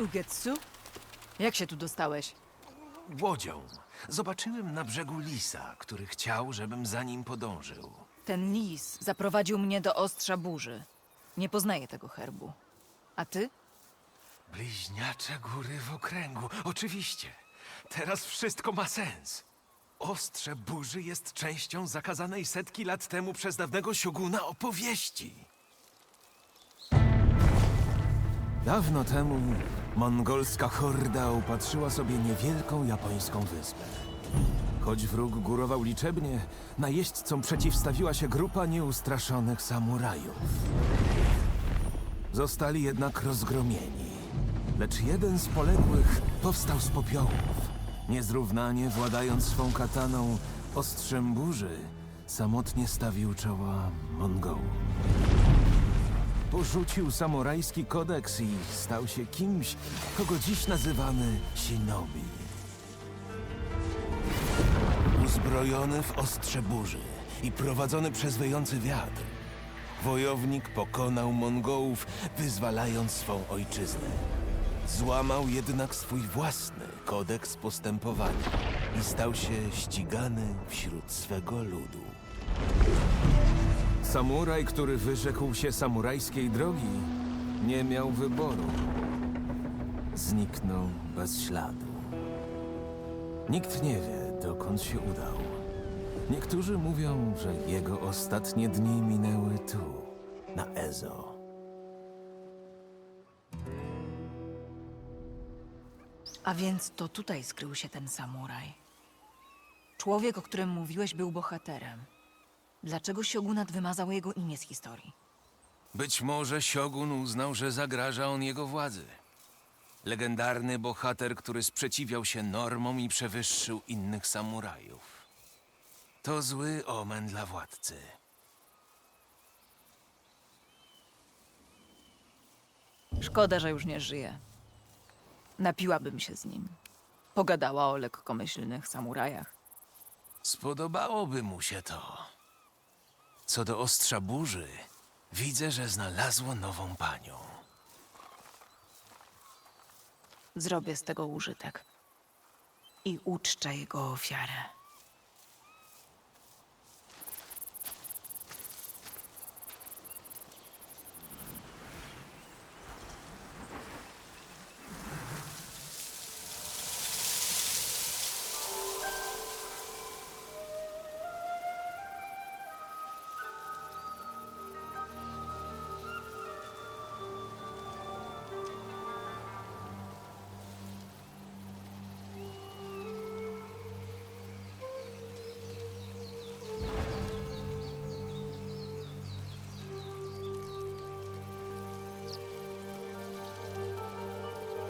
Ugetsu? Jak się tu dostałeś? Łodzią. Zobaczyłem na brzegu lisa, który chciał, żebym za nim podążył. Ten lis zaprowadził mnie do ostrza burzy. Nie poznaję tego herbu. A ty? Bliźniacze góry w okręgu. Oczywiście. Teraz wszystko ma sens. Ostrze burzy jest częścią zakazanej setki lat temu przez dawnego sioguna opowieści. Dawno temu mongolska horda upatrzyła sobie niewielką japońską wyspę. Choć wróg górował liczebnie, najeźdźcom przeciwstawiła się grupa nieustraszonych samurajów. Zostali jednak rozgromieni. Lecz jeden z poległych powstał z popiołów. Niezrównanie władając swą kataną ostrzem burzy, samotnie stawił czoła Mongołom. Porzucił samurajski kodeks i stał się kimś, kogo dziś nazywamy shinobi. Uzbrojony w ostrze burzy i prowadzony przez wyjący wiatr, wojownik pokonał Mongołów, wyzwalając swą ojczyznę. Złamał jednak swój własny kodeks postępowania i stał się ścigany wśród swego ludu. Samuraj, który wyrzekł się samurajskiej drogi, nie miał wyboru. Zniknął bez śladu. Nikt nie wie, dokąd się udał. Niektórzy mówią, że jego ostatnie dni minęły tu, na Ezo. A więc to tutaj skrył się ten samuraj. Człowiek, o którym mówiłeś, był bohaterem. Dlaczego siogunat wymazał jego imię z historii? Być może Siogun uznał, że zagraża on jego władzy. Legendarny bohater, który sprzeciwiał się normom i przewyższył innych samurajów. To zły omen dla władcy. Szkoda, że już nie żyje. Napiłabym się z nim. Pogadała o lekkomyślnych samurajach. Spodobałoby mu się to. Co do ostrza burzy, widzę, że znalazło nową panią. Zrobię z tego użytek. I uczczę jego ofiarę.